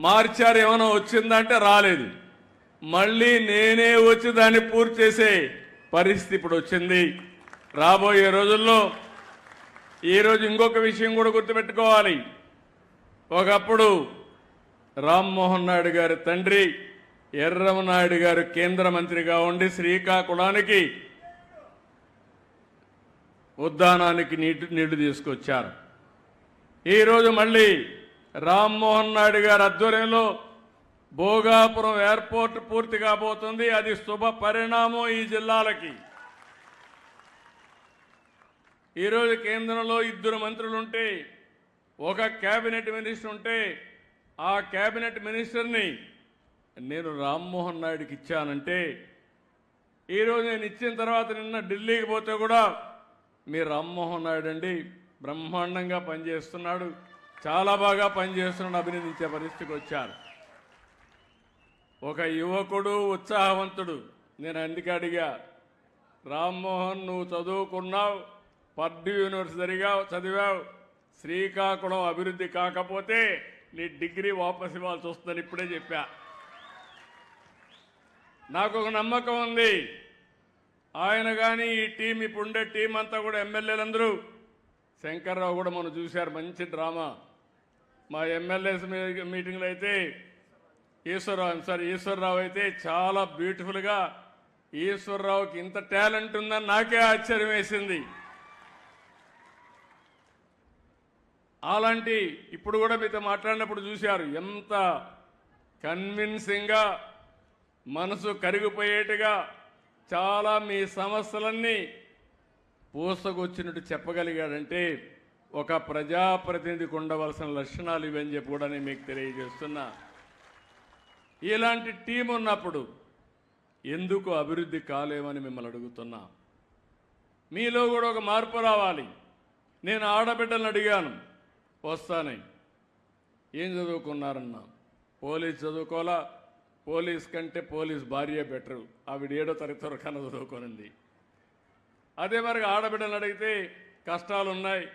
మార్చారు ఏమైనా వచ్చిందంటే రాలేదు. మళ్ళీ నేనే వచ్చి దాన్ని పూర్తి చేసే పరిస్థితి ఇప్పుడు వచ్చింది. రాబోయే రోజుల్లో ఈరోజు ఇంకొక విషయం కూడా గుర్తుపెట్టుకోవాలి. ఒకప్పుడు రామ్మోహన్ నాయుడు గారి తండ్రి ఎర్రమనాయుడు గారు కేంద్ర మంత్రిగా ఉండి శ్రీకాకుళానికి ఉద్దానానికి నీటి నీళ్ళు తీసుకొచ్చారు. ఈరోజు మళ్ళీ రామ్మోహన్ నాయుడు గారి ఆధ్వర్యంలో భోగాపురం ఎయిర్పోర్ట్ పూర్తి కాబోతుంది. అది శుభ పరిణామం ఈ జిల్లాలకి. ఈరోజు కేంద్రంలో ఇద్దరు మంత్రులు ఉంటే ఒక కేబినెట్ మినిస్టర్ ఉంటే ఆ కేబినెట్ మినిస్టర్ని నేను రామ్మోహన్ నాయుడుకి ఇచ్చానంటే ఈరోజు నేను ఇచ్చిన తర్వాత నిన్న ఢిల్లీకి పోతే కూడా మీ రామ్మోహన్ నాయుడు అండి బ్రహ్మాండంగా పనిచేస్తున్నాడు. చాలా బాగా పనిచేస్తున్నాడు అభినందించే పరిస్థితికి వచ్చారు. ఒక యువకుడు ఉత్సాహవంతుడు. నేను అందుకే అడిగా రామ్మోహన్ నువ్వు చదువుకున్నావు పర్డు యూనివర్సిటీగా చదివావు శ్రీకాకుళం అభివృద్ధి కాకపోతే నీ డిగ్రీ వాపస్ ఇవ్వాల్సి వస్తుందని ఇప్పుడే చెప్పా. నాకు ఒక నమ్మకం ఉంది. ఆయన కానీ ఈ టీం ఇప్పుడు ఉండే టీం అంతా కూడా ఎమ్మెల్యేలందరూ శంకర్రావు కూడా మనం చూశారు మంచి డ్రామా. మా ఎమ్మెల్యేస్ మీటింగ్లో అయితే ఈశ్వరరావు సార్ ఈశ్వరరావు అయితే చాలా బ్యూటిఫుల్గా ఈశ్వరరావుకి ఇంత టాలెంట్ ఉందని నాకే ఆశ్చర్యం వేసింది. అలాంటి ఇప్పుడు కూడా మీతో మాట్లాడినప్పుడు చూశారు ఎంత కన్విన్సింగ్గా మనసు కరిగిపోయేట్టుగా చాలా మీ సమస్యలన్నీ పూసగొచ్చినట్టు చెప్పగలిగాడంటే ఒక ప్రజాప్రతినిధికి ఉండవలసిన లక్షణాలు ఇవని చెప్పి కూడా నేను మీకు తెలియజేస్తున్నా. ఇలాంటి టీం ఉన్నప్పుడు ఎందుకు అభివృద్ధి కాలేమని మిమ్మల్ని అడుగుతున్నా. మీలో కూడా ఒక మార్పు రావాలి. నేను ఆడబిడ్డలను అడిగాను వస్తానని ఏం చదువుకున్నారన్నా? పోలీస్ చదువుకోవాలా? పోలీస్ కంటే పోలీస్ భార్య బెటరు. ఆవిడ ఏడో తరగతి వరకు అన్న అదే మరి ఆడబిడ్డలు అడిగితే కష్టాలు ఉన్నాయి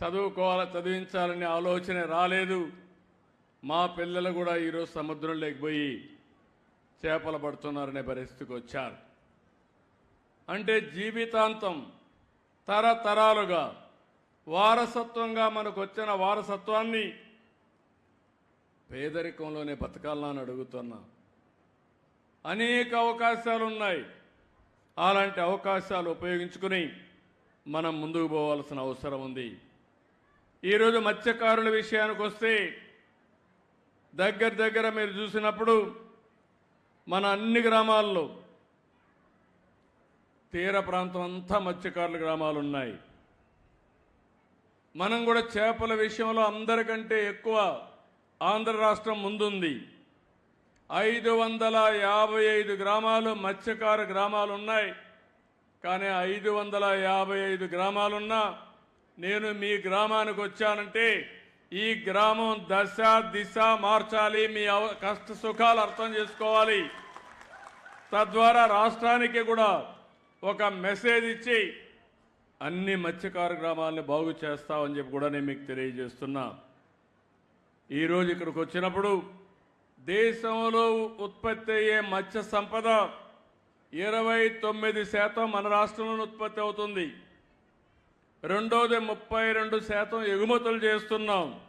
చదువుకోవాలా చదివించాలనే ఆలోచన రాలేదు. మా పిల్లలు కూడా ఈరోజు సముద్రంలోకి పోయి చేపలు పడుతున్నారనే పరిస్థితికి వచ్చారు. అంటే జీవితాంతం తరతరాలుగా వారసత్వంగా మనకు వచ్చిన వారసత్వాన్ని పేదరికంలోనే బతకాలని అడుగుతున్నా. అనేక అవకాశాలు ఉన్నాయి అలాంటి అవకాశాలు ఉపయోగించుకుని మనం ముందుకు పోవాల్సిన అవసరం ఉంది. ఈరోజు మత్స్యకారుల విషయానికి వస్తే దగ్గర దగ్గర మీరు చూసినప్పుడు మన అన్ని గ్రామాల్లో తీర ప్రాంతం అంతా మత్స్యకారుల గ్రామాలు ఉన్నాయి. మనం కూడా చేపల విషయంలో అందరికంటే ఎక్కువ ఆంధ్ర రాష్ట్రం ముందుంది. ఐదు వందల యాభై ఐదు గ్రామాలు మత్స్యకార గ్రామాలు ఉన్నాయి కానీ ఐదు వందల యాభై ఐదు గ్రామాలున్నా నేను మీ గ్రామానికి వచ్చానంటే ఈ గ్రామం దశ దిశ మార్చాలి. మీ అవ- కష్ట సుఖాలు అర్థం చేసుకోవాలి. తద్వారా రాష్ట్రానికి కూడా ఒక మెసేజ్ ఇచ్చి అన్ని మత్స్యకార గ్రామాలని బాగు చేస్తామని చెప్పి కూడా నేను మీకు తెలియజేస్తున్నా. ఈరోజు ఇక్కడికి వచ్చినప్పుడు దేశంలో ఉత్పత్తి అయ్యే మత్స్య సంపద ఇరవై తొమ్మిది శాతం మన రాష్ట్రంలో ఉత్పత్తి అవుతుంది. రెండోది ముప్పై రెండు శాతం ఎగుమతులు చేస్తున్నాం.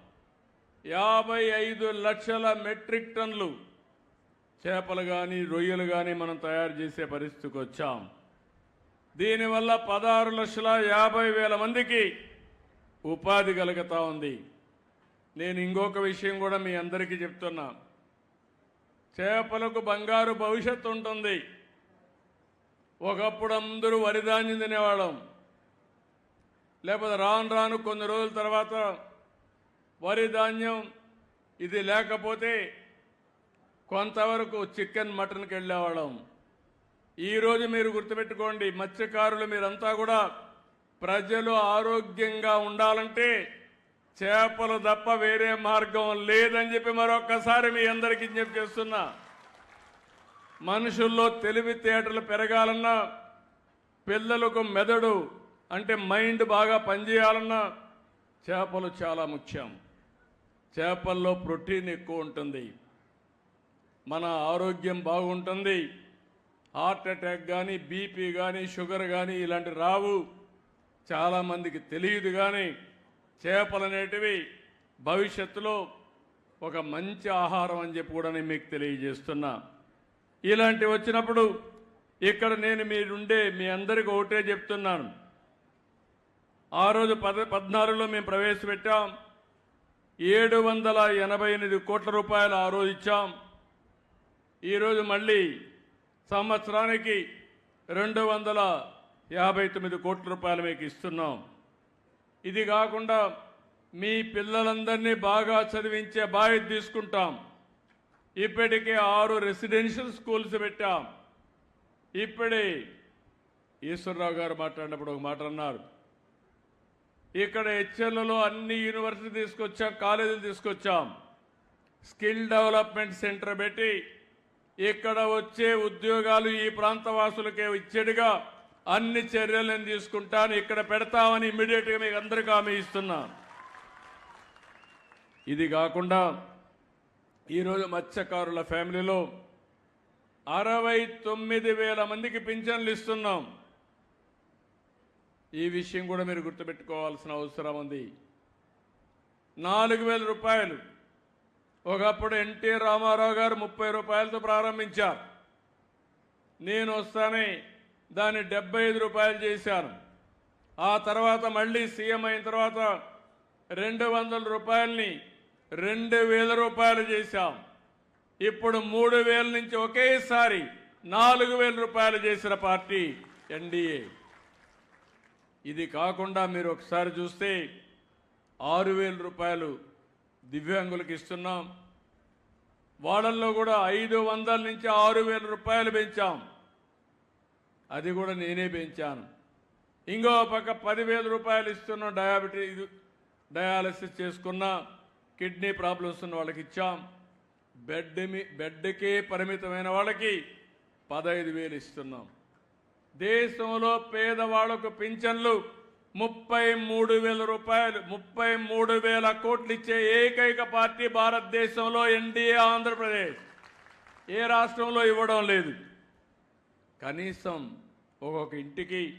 యాభై ఐదు లక్షల మెట్రిక్ టన్లు చేపలు కానీ రొయ్యలు కానీ మనం తయారు చేసే పరిస్థితికి వచ్చాం. దీనివల్ల పదహారు లక్షల యాభై వేల మందికి ఉపాధి కలుగుతూ ఉంది. నేను ఇంకొక విషయం కూడా మీ అందరికీ చెప్తున్నా. చేపలకు బంగారు భవిష్యత్తు ఉంటుంది. ఒకప్పుడు అందరూ వరిధాన్యం తినేవాళ్ళం. లేకపోతే రాను రాను కొన్ని రోజుల తర్వాత వరి ధాన్యం ఇది లేకపోతే కొంతవరకు చికెన్ మటన్కి వెళ్ళేవాళ్ళం. ఈరోజు మీరు గుర్తుపెట్టుకోండి మత్స్యకారులు మీరంతా కూడా ప్రజలు ఆరోగ్యంగా ఉండాలంటే చేపలు తప్ప వేరే మార్గం లేదని చెప్పి మరొక్కసారి మీ అందరికీ విజ్ఞప్తి చేస్తున్నా. మనుషుల్లో తెలివితేటలు పెరగాలన్నా పిల్లలకు మెదడు అంటే మైండ్ బాగా పనిచేయాలన్నా చేపలు చాలా ముఖ్యం. చేపల్లో ప్రోటీన్ ఎక్కువ ఉంటుంది. మన ఆరోగ్యం బాగుంటుంది. హార్ట్ అటాక్ కానీ బీపీ కానీ షుగర్ కానీ ఇలాంటి రావు. చాలామందికి తెలియదు కానీ చేపలనేటివి భవిష్యత్తులో ఒక మంచి ఆహారం అని చెప్పి కూడా నేను మీకు తెలియజేస్తున్నా. ఇలాంటివి వచ్చినప్పుడు ఇక్కడ నేను మీరుండే మీ అందరికీ ఒకటే చెప్తున్నాను. ఆ రోజు పద పద్నాలుగులో మేము ప్రవేశపెట్టాం. ఏడు వందల ఎనభై ఎనిమిది కోట్ల రూపాయలు ఆ రోజు ఇచ్చాం. ఈరోజు మళ్ళీ సంవత్సరానికి రెండు వందల యాభై తొమ్మిది కోట్ల రూపాయలు మీకు ఇస్తున్నాం. ఇది కాకుండా మీ పిల్లలందరినీ బాగా చదివించే బాధ్యత తీసుకుంటాం. ఇప్పటికే ఆరు రెసిడెన్షియల్ స్కూల్స్ పెట్టాం. ఇప్పుడే ఈశ్వరరావు గారు మాట్లాడినప్పుడు ఒక మాట అన్నారు. ఇక్కడ హెచ్ఎల్లలో అన్ని యూనివర్సిటీ తీసుకొచ్చాం కాలేజీలు తీసుకొచ్చాం. స్కిల్ డెవలప్మెంట్ సెంటర్ పెట్టి ఇక్కడ వచ్చే ఉద్యోగాలు ఈ ప్రాంత వాసులకే ఇచ్చేట్టుగా అన్ని చర్యలు నేను తీసుకుంటాను. ఇక్కడ పెడతామని ఇమ్మీడియట్గా మీకు అందరికీ హామీ ఇస్తున్నా. ఇది కాకుండా ఈరోజు మత్స్యకారుల ఫ్యామిలీలో అరవై తొమ్మిది వేల మందికి పింఛన్లు ఇస్తున్నాం. ఈ విషయం కూడా మీరు గుర్తుపెట్టుకోవాల్సిన అవసరం ఉంది. నాలుగు వేల రూపాయలు. ఒకప్పుడు ఎన్టీ రామారావు గారు ముప్పై రూపాయలతో ప్రారంభించారు. నేను వస్తానే దాన్ని డెబ్బై ఐదు రూపాయలు చేశారు ఆ తర్వాత మళ్ళీ సీఎం అయిన తర్వాత రెండు వందల రూపాయలని రెండు వేల రూపాయలు చేశాం. ఇప్పుడు మూడు వేల నుంచి ఒకేసారి నాలుగు వేల రూపాయలు చేసిన పార్టీ ఎన్డీఏ ఇది కాకుండా మీరు ఒకసారి చూస్తే ఆరు వేల రూపాయలు దివ్యాంగులకు ఇస్తున్నాం. వాళ్ళల్లో కూడా ఐదు వందల నుంచి ఆరు వేల రూపాయలు పెంచాం. అది కూడా నేనే పెంచాను. ఇంకో పక్క పదివేల రూపాయలు ఇస్తున్న డయాబెటీస్ డయాలసిస్ చేసుకున్న కిడ్నీ ప్రాబ్లమ్స్ ఉన్న వాళ్ళకి ఇచ్చాం. బెడ్ మీ బెడ్కే పరిమితమైన వాళ్ళకి పదహైదు వేలు ఇస్తున్నాం. దేశంలో పేదవాళ్ళకు పింఛన్లు ముప్పై మూడు వేల రూపాయలు ముప్పై మూడు వేల కోట్లు ఇచ్చే ఏకైక పార్టీ భారతదేశంలో ఎన్డీఏ ఆంధ్రప్రదేశ్. ఏ రాష్ట్రంలో ఇవ్వడం లేదు. కనీసం ఒక్కొక్క ఇంటికి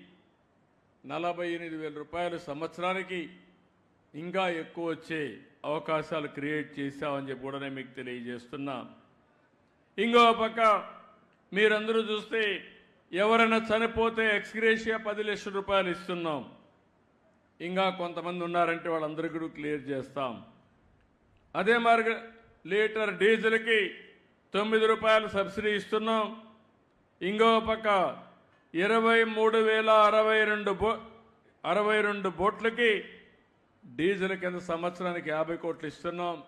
నలభై ఎనిమిది వేల రూపాయలు సంవత్సరానికి ఇంకా ఎక్కువ వచ్చే అవకాశాలు క్రియేట్ చేశామని చెప్పి కూడా నేను మీకు తెలియజేస్తున్నా. ఇంకో పక్క మీరందరూ చూస్తే ఎవరైనా చనిపోతే ఎక్స్గ్రేషియా పది లక్షల రూపాయలు ఇస్తున్నాం. ఇంకా కొంతమంది ఉన్నారంటే వాళ్ళందరికీ కూడా క్లియర్ చేస్తాం. అదే మార్గ లీటర్ డీజిల్కి తొమ్మిది రూపాయలు సబ్సిడీ ఇస్తున్నాం. ఇంకో పక్క ఇరవై మూడు వేల అరవై రెండు బో అరవై రెండు బోట్లకి డీజిల్ కింద సంవత్సరానికి యాభై కోట్లు ఇస్తున్నాం.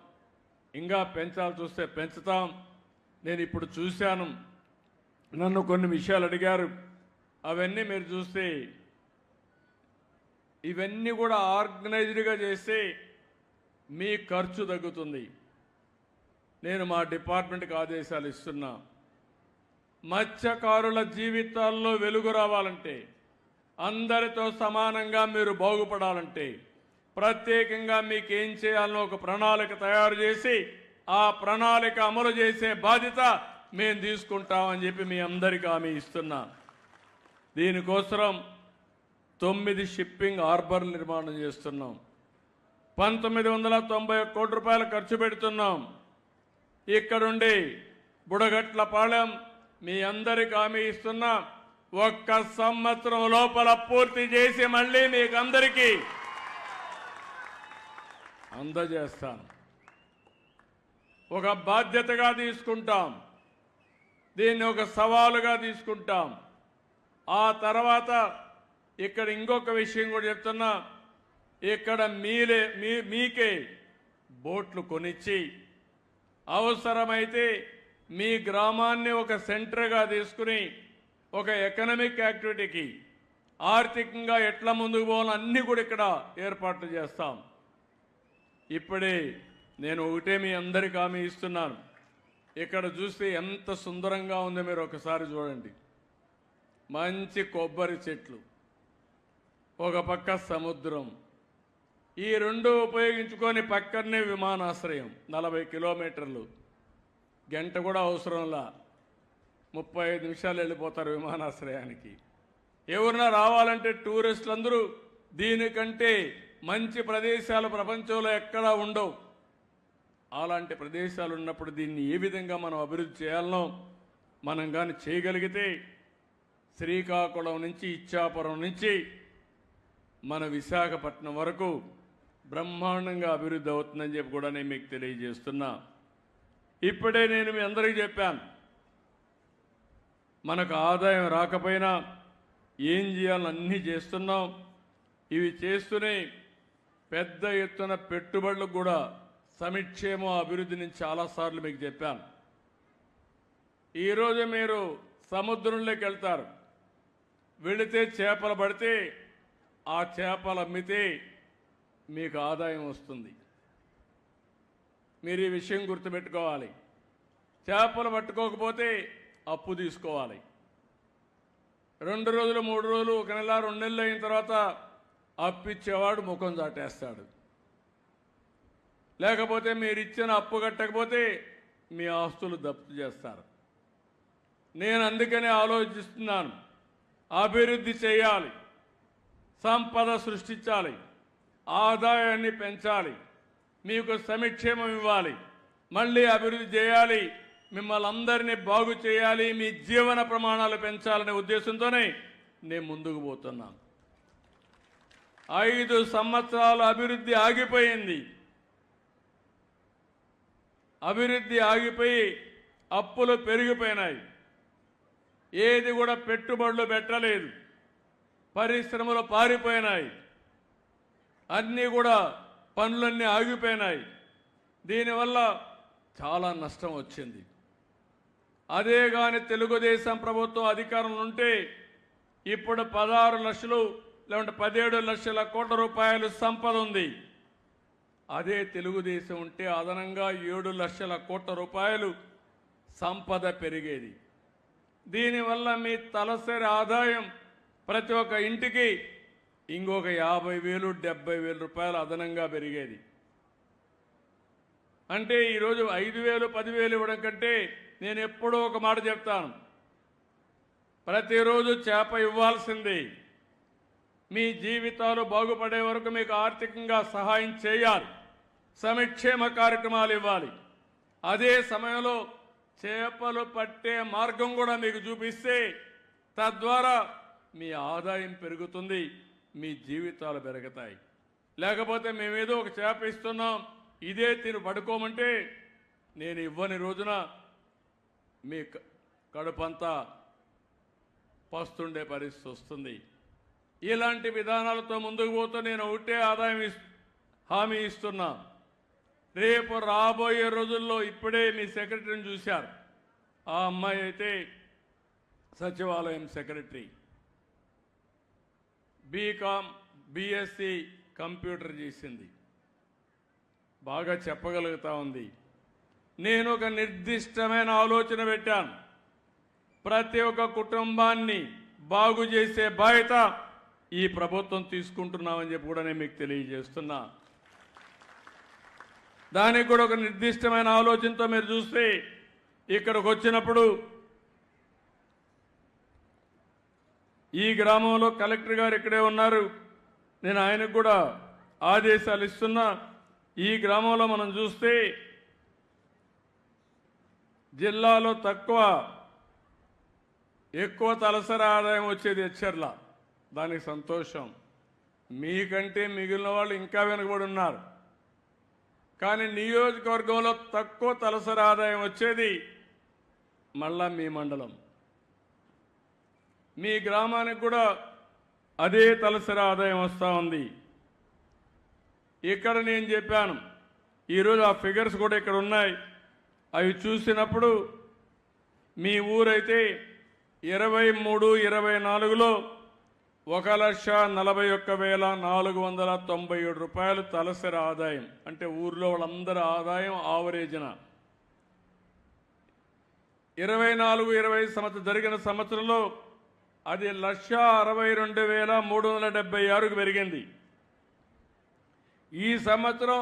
ఇంకా పెంచాలి చూస్తే పెంచుతాం. నేను ఇప్పుడు చూశాను. నన్ను కొన్ని విషయాలు అడిగారు. అవన్నీ మీరు చూస్తే ఇవన్నీ కూడా ఆర్గనైజ్డ్గా చేస్తే మీ ఖర్చు తగ్గుతుంది. నేను మా డిపార్ట్మెంట్కి ఆదేశాలు ఇస్తున్నా. మత్స్యకారుల జీవితాల్లో వెలుగు రావాలంటే అందరితో సమానంగా మీరు బాగుపడాలంటే ప్రత్యేకంగా మీకు ఏం చేయాలనో ఒక ప్రణాళిక తయారు చేసి ఆ ప్రణాళిక అమలు చేసే బాధ్యత మేము తీసుకుంటామని చెప్పి మీ అందరికీ హామీ ఇస్తున్నా. దీనికోసం తొమ్మిది షిప్పింగ్ హార్బర్ నిర్మాణం చేస్తున్నాం. పంతొమ్మిది వందల తొంభై కోటి రూపాయలు ఖర్చు పెడుతున్నాం. ఇక్కడుండి బుడగట్ల పాలెం మీ అందరికి హామీ ఇస్తున్నా. ఒక్క సంవత్సరం లోపల పూర్తి చేసి మళ్ళీ మీకు అందరికీ అందజేస్తాను. ఒక బాధ్యతగా తీసుకుంటాం. దీన్ని ఒక సవాలుగా తీసుకుంటాం. ఆ తర్వాత ఇక్కడ ఇంకొక విషయం కూడా చెప్తున్నా. ఇక్కడ మీలే మీ మీకే బోట్లు కొనిచ్చి అవసరమైతే మీ గ్రామాన్ని ఒక సెంటర్గా తీసుకుని ఒక ఎకనమిక్ యాక్టివిటీకి ఆర్థికంగా ఎట్లా ముందుకు పోవాలో అన్నీ కూడా ఇక్కడ ఏర్పాట్లు చేస్తాం. ఇప్పుడే నేను ఒకటే మీ అందరికి హామీ ఇస్తున్నాను. ఇక్కడ చూస్తే ఎంత సుందరంగా ఉందో మీరు ఒకసారి చూడండి. మంచి కొబ్బరి చెట్లు ఒక పక్క సముద్రం. ఈ రెండు ఉపయోగించుకొని పక్కనే విమానాశ్రయం నలభై కిలోమీటర్లు. గంట కూడా అవసరంలా. ముప్పై ఐదు నిమిషాలు వెళ్ళిపోతారు విమానాశ్రయానికి. ఎవరన్నా రావాలంటే టూరిస్టులు అందరూ దీనికంటే మంచి ప్రదేశాలు ప్రపంచంలో ఎక్కడా ఉండవు. అలాంటి ప్రదేశాలు ఉన్నప్పుడు దీన్ని ఏ విధంగా మనం అభివృద్ధి చేయాలనో మనం కానీ చేయగలిగితే శ్రీకాకుళం నుంచి ఇచ్చాపురం నుంచి మన విశాఖపట్నం వరకు బ్రహ్మాండంగా అభివృద్ధి అవుతుందని చెప్పి కూడా నేను మీకు తెలియజేస్తున్నా. ఇప్పుడే నేను మీ అందరికీ చెప్పాను. మనకు ఆదాయం రాకపోయినా ఏం చేయాలని అన్నీ చేస్తున్నాం. ఇవి చేస్తూనే పెద్ద ఎత్తున పెట్టుబడులకు కూడా సమిక్షేమ అభివృద్ధి నేను చాలాసార్లు మీకు చెప్పాను. ఈరోజు మీరు సముద్రంలోకి వెళ్తారు. వెళితే చేపలు పడితే ఆ చేపలు అమ్మితే మీకు ఆదాయం వస్తుంది. మీరు ఈ విషయం గుర్తుపెట్టుకోవాలి. చేపలు పట్టుకోకపోతే అప్పు తీసుకోవాలి. రెండు రోజులు మూడు రోజులు ఒక నెల రెండు నెలలు అయిన తర్వాత అప్పిచ్చేవాడు ముఖం చాటేస్తాడు. లేకపోతే మీరు ఇచ్చిన అప్పు కట్టకపోతే మీ ఆస్తులు దప్తు చేస్తారు. నేను అందుకనే ఆలోచిస్తున్నాను. అభివృద్ధి చేయాలి. సంపద సృష్టించాలి. ఆదాయాన్ని పెంచాలి. మీకు సమిక్షేమం ఇవ్వాలి. మళ్ళీ అభివృద్ధి చేయాలి. మిమ్మల్ని అందరినీ బాగు చేయాలి. మీ జీవన ప్రమాణాలు పెంచాలనే ఉద్దేశంతోనే నేను ముందుకు పోతున్నాను ఐదు సంవత్సరాలు అభివృద్ధి ఆగిపోయింది. అభివృద్ధి ఆగిపోయి అప్పులు పెరిగిపోయినాయి. ఏది కూడా పెట్టుబడులు పెట్టలేదు. పరిశ్రమలు పారిపోయినాయి. అన్నీ కూడా పనులన్నీ ఆగిపోయినాయి. దీనివల్ల చాలా నష్టం వచ్చింది. అదే కానీ తెలుగుదేశం ప్రభుత్వం అధికారంలో ఉంటే ఇప్పుడు పదహారు లక్షలు లేకుంటే పదిహేడు లక్షల కోట్ల రూపాయలు సంపద ఉంది. అదే తెలుగుదేశం ఉంటే అదనంగా ఏడు లక్షల కోట్ల రూపాయలు సంపద పెరిగేది. దీనివల్ల మీ తలసరి ఆదాయం ప్రతి ఒక్క ఇంటికి ఇంకొక యాభై వేలు డెబ్బై వేల రూపాయలు అదనంగా పెరిగేది. అంటే ఈరోజు ఐదు వేలు పదివేలు ఇవ్వడం కంటే నేను ఎప్పుడూ ఒక మాట చెప్తాను. ప్రతిరోజు చేప ఇవ్వాల్సింది మీ జీవితాలు బాగుపడే వరకు మీకు ఆర్థికంగా సహాయం చేయాలి. సమక్షేమ కార్యక్రమాలు ఇవ్వాలి. అదే సమయంలో చేపలు పట్టే మార్గం కూడా మీకు చూపిస్తే తద్వారా మీ ఆదాయం పెరుగుతుంది. మీ జీవితాలు పెరుగుతాయి. లేకపోతే మేమేదో ఒక చేప ఇస్తున్నాం ఇదే తిని పడుకోమంటే నేను ఇవ్వని రోజున మీ క- కడుపంతా పస్తుండే పరిస్థితి వస్తుంది. ఇలాంటి విధానాలతో ముందుకు పోతూ నేను ఒకటే ఆదాయం హామీ ఇస్తున్నా. రేపు రాబోయే రోజుల్లో ఇప్పుడే మీ సెక్రటరీని చూశారు. ఆ అమ్మాయి అయితే సచివాలయం సెక్రటరీ. బీకామ్ బీఎస్సీ కంప్యూటర్ చేసింది. బాగా చెప్పగలుగుతా ఉంది. నేను ఒక నిర్దిష్టమైన ఆలోచన పెట్టాను. ప్రతి ఒక్క కుటుంబాన్ని బాగు చేసే బాధ్యత ఈ ప్రభుత్వం తీసుకుంటున్నామని చెప్పి కూడా నేను మీకు తెలియజేస్తున్నా. దానికి కూడా ఒక నిర్దిష్టమైన ఆలోచనతో మీరు చూస్తే ఇక్కడికి వచ్చినప్పుడు ఈ గ్రామంలో కలెక్టర్ గారు ఇక్కడే ఉన్నారు. నేను ఆయనకు కూడా ఆదేశాలు ఇస్తున్నా. ఈ గ్రామంలో మనం చూస్తే జిల్లాలో తక్కువ ఎక్కువ తలసరి ఆదాయం వచ్చేది హెచ్చర్ల దానికి సంతోషం. మీకంటే మిగిలిన వాళ్ళు ఇంకా వెనుకబడి ఉన్నారు. కానీ నియోజకవర్గంలో తక్కువ తలసరి ఆదాయం వచ్చేది మళ్ళా మీ మండలం. మీ గ్రామానికి కూడా అదే తలసరి ఆదాయం వస్తూ ఉంది. ఇక్కడ నేను చెప్పాను ఈరోజు ఆ ఫిగర్స్ కూడా ఇక్కడ ఉన్నాయి. అవి చూసినప్పుడు మీ ఊరైతే ఇరవై మూడు ఇరవై నాలుగులో ఒక లక్ష నలభై ఒక్క వేల నాలుగు వందల తొంభై ఏడు రూపాయలు తలసరి ఆదాయం. అంటే ఊర్లో వాళ్ళందరి ఆదాయం ఆవరేజ్న. ఇరవై నాలుగు ఇరవై సంవత్సరం జరిగిన సంవత్సరంలో అది లక్ష అరవై రెండు వేల మూడు వందల డెబ్బై ఆరుకు పెరిగింది. ఈ సంవత్సరం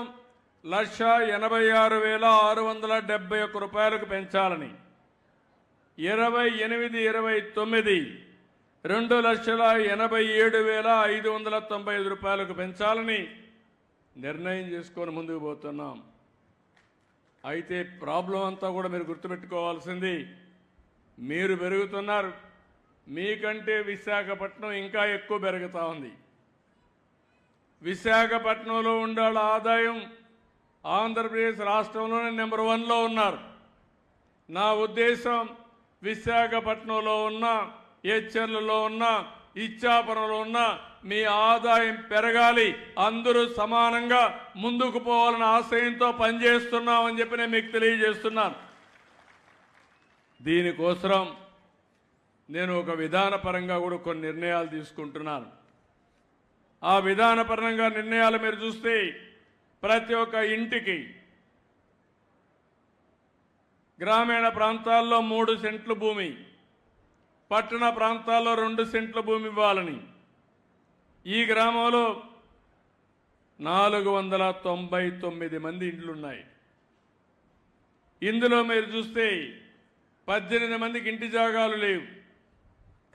లక్ష ఎనభై ఆరు వేల ఆరు వందల డెబ్బై ఒక్క రూపాయలకు పెంచాలని. ఇరవై ఎనిమిది ఇరవై తొమ్మిది రెండు లక్షల ఎనభై ఏడు వేల ఐదు వందల తొంభై ఐదు రూపాయలకు పెంచాలని నిర్ణయం చేసుకొని ముందుకు పోతున్నాం. అయితే ప్రాబ్లం అంతా కూడా మీరు గుర్తుపెట్టుకోవాల్సింది మీరు పెరుగుతున్నారు. మీకంటే విశాఖపట్నం ఇంకా ఎక్కువ పెరుగుతూ ఉంది. విశాఖపట్నంలో ఉండాల ఆదాయం ఆంధ్రప్రదేశ్ రాష్ట్రంలోనే నెంబర్ వన్లో ఉన్నారు. నా ఉద్దేశం విశాఖపట్నంలో ఉన్న హెచ్చర్లలో ఉన్న ఇచ్చాపురంలో ఉన్న మీ ఆదాయం పెరగాలి అందరూ సమానంగా ముందుకు పోవాలన్న ఆశయంతో పనిచేస్తున్నామని చెప్పి నేను మీకు తెలియజేస్తున్నాను. దీనికోసం నేను ఒక విధానపరంగా కూడా కొన్ని నిర్ణయాలు తీసుకుంటున్నాను. ఆ విధానపరంగా నిర్ణయాలు మీరు చూస్తే ప్రతి ఒక్క ఇంటికి గ్రామీణ ప్రాంతాల్లో మూడు సెంట్ల భూమి పట్టణ ప్రాంతాల్లో రెండు సెంట్ల భూమి ఇవ్వాలని. ఈ గ్రామంలో నాలుగు వందల తొంభై తొమ్మిది మంది ఇండ్లున్నాయి. ఇందులో మీరు చూస్తే పద్దెనిమిది మందికి ఇంటి జాగాలు లేవు.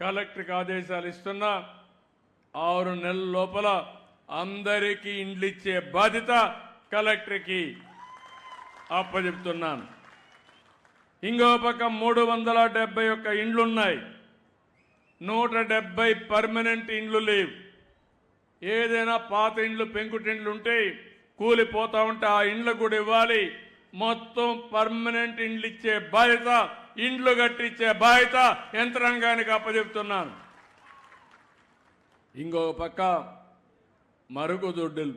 కలెక్టర్కి ఆదేశాలు ఇస్తున్నా ఆరు నెలల లోపల అందరికీ ఇండ్లు ఇచ్చే బాధ్యత కలెక్టర్కి అప్పచెప్తున్నాను. ఇంకో పక్క మూడు వందల డెబ్బై ఒక్క ఇండ్లున్నాయి. నూట డెబ్బై పర్మనెంట్ ఇండ్లు లేవు. ఏదైనా పాత ఇండ్లు పెంకుటిండ్లు ఉంటే కూలిపోతూ ఉంటే ఆ ఇండ్లు కూడా ఇవ్వాలి. మొత్తం పర్మనెంట్ ఇండ్లు ఇచ్చే బాధ్యత ఇండ్లు కట్టించే బాధ్యత యంత్రాంగానికి అప్పచెప్తున్నాను. ఇంకొక పక్క మరుగుదొడ్డులు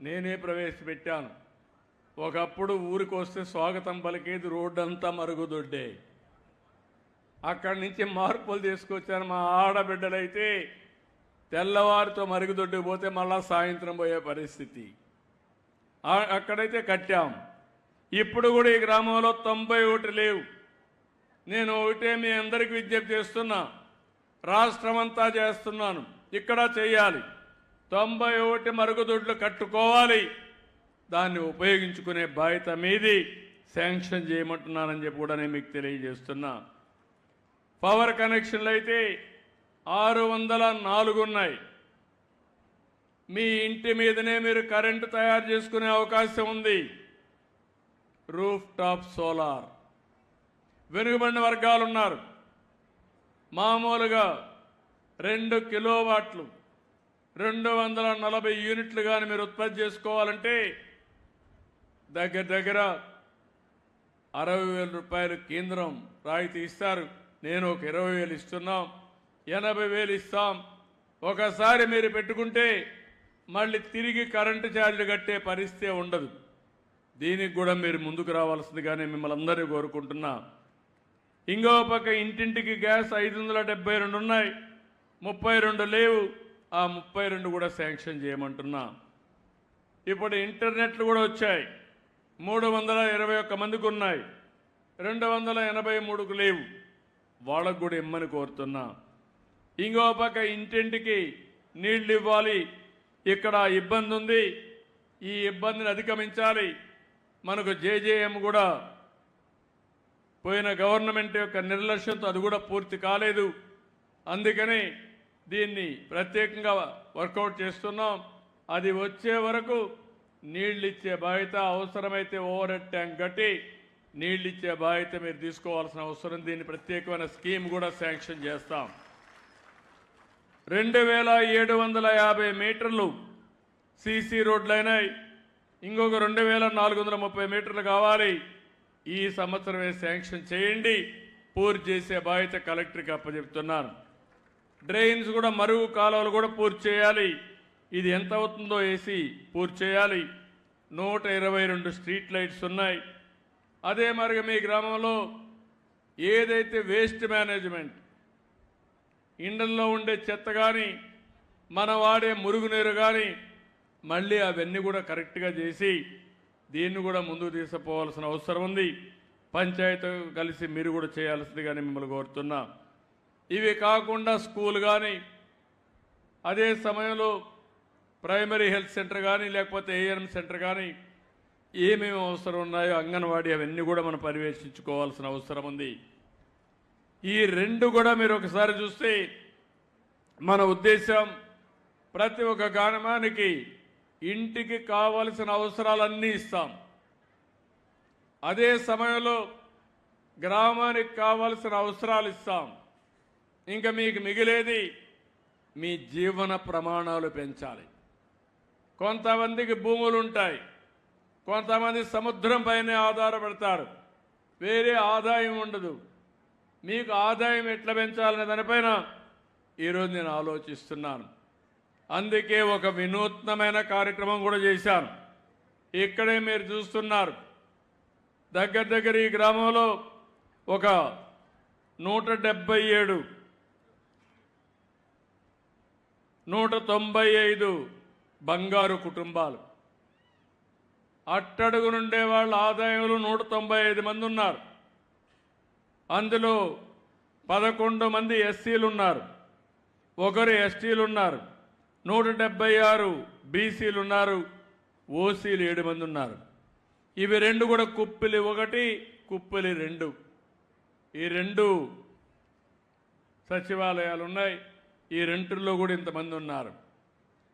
నేనే ప్రవేశపెట్టాను. ఒకప్పుడు ఊరికి వస్తే స్వాగతం పలికేది రోడ్డంతా మరుగుదొడ్డే అక్కడి నుంచి మార్పులు తీసుకొచ్చాను మా ఆడబిడ్డలైతే. తెల్లవారితో మరుగుదొడ్డుకు పోతే మళ్ళా సాయంత్రం పోయే పరిస్థితి. అక్కడైతే కట్టాం. ఇప్పుడు కూడా ఈ గ్రామంలో తొంభై ఒకటి లేవు. నేను ఒకటే మీ అందరికీ విజ్ఞప్తి చేస్తున్నా. రాష్ట్రమంతా చేస్తున్నాను. ఇక్కడ చేయాలి. తొంభై ఒకటి మరుగుదొడ్లు కట్టుకోవాలి. దాన్ని ఉపయోగించుకునే బాధ్యత మీది. శాంక్షన్ చేయమంటున్నానని చెప్పి కూడా నేను మీకు తెలియజేస్తున్నా. పవర్ కనెక్షన్లు అయితే ఆరు వందల నాలుగు ఉన్నాయి. మీ ఇంటి మీదనే మీరు కరెంటు తయారు చేసుకునే అవకాశం ఉంది. Roof top solar. వెనుకబడిన వర్గాలు ఉన్నారు మామూలుగా రెండు కిలోవాట్లు రెండు వందల నలభై యూనిట్లు కానీ మీరు ఉత్పత్తి చేసుకోవాలంటే దగ్గర దగ్గర అరవై వేల రూపాయలు కేంద్రం రాయితీ ఇస్తారు. నేను ఒక ఇరవై వేలు ఇస్తున్నాం ఎనభై వేలు ఇస్తాం. ఒకసారి మీరు పెట్టుకుంటే మళ్ళీ తిరిగి కరెంటు ఛార్జీలు కట్టే పరిస్థితి ఉండదు. దీనికి కూడా మీరు ముందుకు రావాల్సిందిగానే మిమ్మల్ని అందరినీ కోరుకుంటున్నా. ఇంకో పక్క ఇంటింటికి గ్యాస్ ఐదు వందల డెబ్బై రెండు ఉన్నాయి. ముప్పై రెండు లేవు. ఆ ముప్పై రెండు కూడా శాంక్షన్ చేయమంటున్నా. ఇప్పుడు ఇంటర్నెట్లు కూడా వచ్చాయి. మూడు వందల ఇరవై ఒక్క మందికి ఉన్నాయి. రెండు వందల ఎనభై మూడుకు లేవు. వాళ్ళకు కూడా ఇమ్మని కోరుతున్నా. ఇంకో పక్క ఇంటింటికి నీళ్ళు ఇవ్వాలి. ఇక్కడ ఇబ్బంది ఉంది ఈ ఇబ్బందిని అధిగమించాలి. మనకు జేజేఎం కూడా పోయిన గవర్నమెంట్ యొక్క నిర్లక్ష్యంతో అది కూడా పూర్తి కాలేదు. అందుకని దీన్ని ప్రత్యేకంగా వర్కౌట్ చేస్తున్నాం. అది వచ్చే వరకు నీళ్ళిచ్చే బాధ్యత అవసరమైతే ఓవర్ హెడ్ ట్యాంక్ కట్టి నీళ్ళిచ్చే బాధ్యత మీరు తీసుకోవాల్సిన అవసరం. దీన్ని ప్రత్యేకమైన స్కీమ్ కూడా శాంక్షన్ చేస్తాం. రెండు వేల ఏడు వందల యాభై మీటర్లు సీసీ రోడ్లైనాయి. ఇంకొక రెండు వేల నాలుగు వందల ముప్పై మీటర్లు కావాలి. ఈ సంవత్సరమే శాంక్షన్ చేయండి. పూర్తి చేసే బాధ్యత కలెక్టర్కి అప్పచెప్తున్నాను. డ్రైన్స్ కూడా మరుగు కాలువలు కూడా పూర్తి చేయాలి. ఇది ఎంత అవుతుందో వేసి పూర్తి చేయాలి. నూట ఇరవై రెండు స్ట్రీట్ లైట్స్ ఉన్నాయి. అదే మరిగా మీ గ్రామంలో ఏదైతే వేస్ట్ మేనేజ్మెంట్ ఇండల్లో ఉండే చెత్త కానీ మన వాడే మురుగునీరు కానీ మళ్ళీ అవన్నీ కూడా కరెక్ట్గా చేసి దీన్ని కూడా ముందుకు తీసుకుపోవాల్సిన అవసరం ఉంది. పంచాయతీ కలిసి మీరు కూడా చేయాల్సిందిగానే మిమ్మల్ని కోరుతున్నా. ఇవి కాకుండా స్కూల్ కానీ అదే సమయంలో ప్రైమరీ హెల్త్ సెంటర్ కానీ లేకపోతే ఏఎన్ఎం సెంటర్ కానీ ఏమేమి అవసరం ఉన్నాయో అంగన్వాడీ అవన్నీ కూడా మనం పర్యవేక్షించుకోవాల్సిన అవసరం ఉంది. ఈ రెండు కూడా మీరు ఒకసారి చూస్తే మన ఉద్దేశం ప్రతి ఒక్క గ్రామానికి ఇంటికి కావలసిన అవసరాలన్నీ ఇస్తాం. అదే సమయంలో గ్రామానికి కావలసిన అవసరాలు ఇస్తాం. ఇంకా మీకు మిగిలేది మీ జీవన ప్రమాణాలు పెంచాలి. కొంతమందికి భూములు ఉంటాయి కొంతమంది సముద్రం పైనే ఆధారపడతారు. వేరే ఆదాయం ఉండదు. మీకు ఆదాయం ఎట్లా పెంచాలనే దానిపైన ఈరోజు నేను ఆలోచిస్తున్నాను. అందుకే ఒక వినూత్నమైన కార్యక్రమం కూడా చేశాను. ఇక్కడే మీరు చూస్తున్నారు. దగ్గర దగ్గర ఈ గ్రామంలో ఒక నూట డెబ్బై ఏడు నూట తొంభై ఐదు బంగారు కుటుంబాలు. అట్టడుగు నుండే వాళ్ళ ఆదాయంలో నూట తొంభై ఐదు మంది ఉన్నారు. అందులో పదకొండు మంది ఎస్సీలు ఉన్నారు. ఒకరు ఎస్టీలు ఉన్నారు. నూట డెబ్బై ఆరు బీసీలు ఉన్నారు ఓసీలు ఏడు మంది ఉన్నారు ఇవి రెండు కూడా కుప్పిలి ఒకటి కుప్పిలి రెండు. ఈ రెండు సచివాలయాలు ఉన్నాయి ఈ రెండులో కూడా ఇంతమంది ఉన్నారు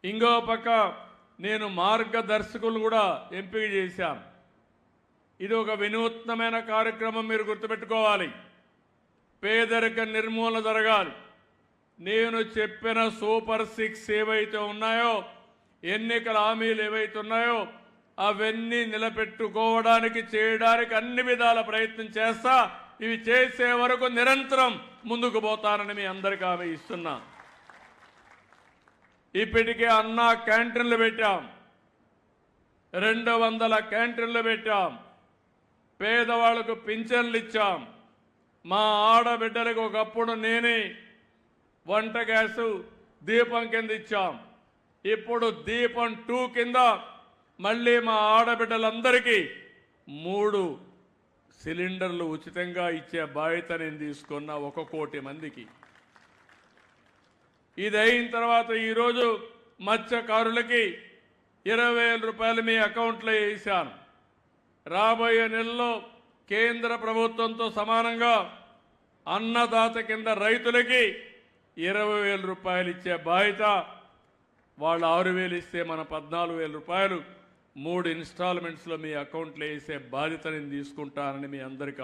ఇంకో పక్క నేను మార్గదర్శకులు కూడా ఎంపిక చేశాను ఇది ఒక వినూత్నమైన కార్యక్రమం మీరు గుర్తుపెట్టుకోవాలి. పేదరిక నిర్మూలన జరగాలి. నేను చెప్పిన సూపర్ సిక్స్ ఏవైతే ఉన్నాయో ఎన్నికల హామీలు ఏవైతే ఉన్నాయో అవన్నీ నిలబెట్టుకోవడానికి చేయడానికి అన్ని విధాల ప్రయత్నం చేస్తా. ఇవి చేసే వరకు నిరంతరం ముందుకు పోతానని మీ అందరికీ హామీ ఇస్తున్నా. ఇప్పటికే అన్నా క్యాంటీన్లు పెట్టాం. రెండు వందల క్యాంటీన్లు పెట్టాం. పేదవాళ్ళకు పింఛన్లు ఇచ్చాం. మా ఆడబిడ్డలకు ఒకప్పుడు నేనే వంట గ్యాసు దీపం కింద ఇచ్చాం. ఇప్పుడు దీపం టూ కింద మళ్ళీ మా ఆడబిడ్డలందరికీ మూడు సిలిండర్లు ఉచితంగా ఇచ్చే బాధ్యత నేను తీసుకున్న ఒక కోటి మందికి. ఇది అయిన తర్వాత ఈరోజు మత్స్యకారులకి ఇరవై వేల రూపాయలు మీ అకౌంట్లో వేసాను. రాబోయే నెలలో కేంద్ర ప్రభుత్వంతో సమానంగా అన్నదాత కింద రైతులకి ఇరవై వేల రూపాయలు ఇచ్చే బాధ్యత వాళ్ళు ఆరు వేలు ఇస్తే మన పద్నాలుగు వేల రూపాయలు మూడు ఇన్స్టాల్మెంట్స్లో మీ అకౌంట్లో వేసే బాధ్యత నేను తీసుకుంటానని మీ అందరికీ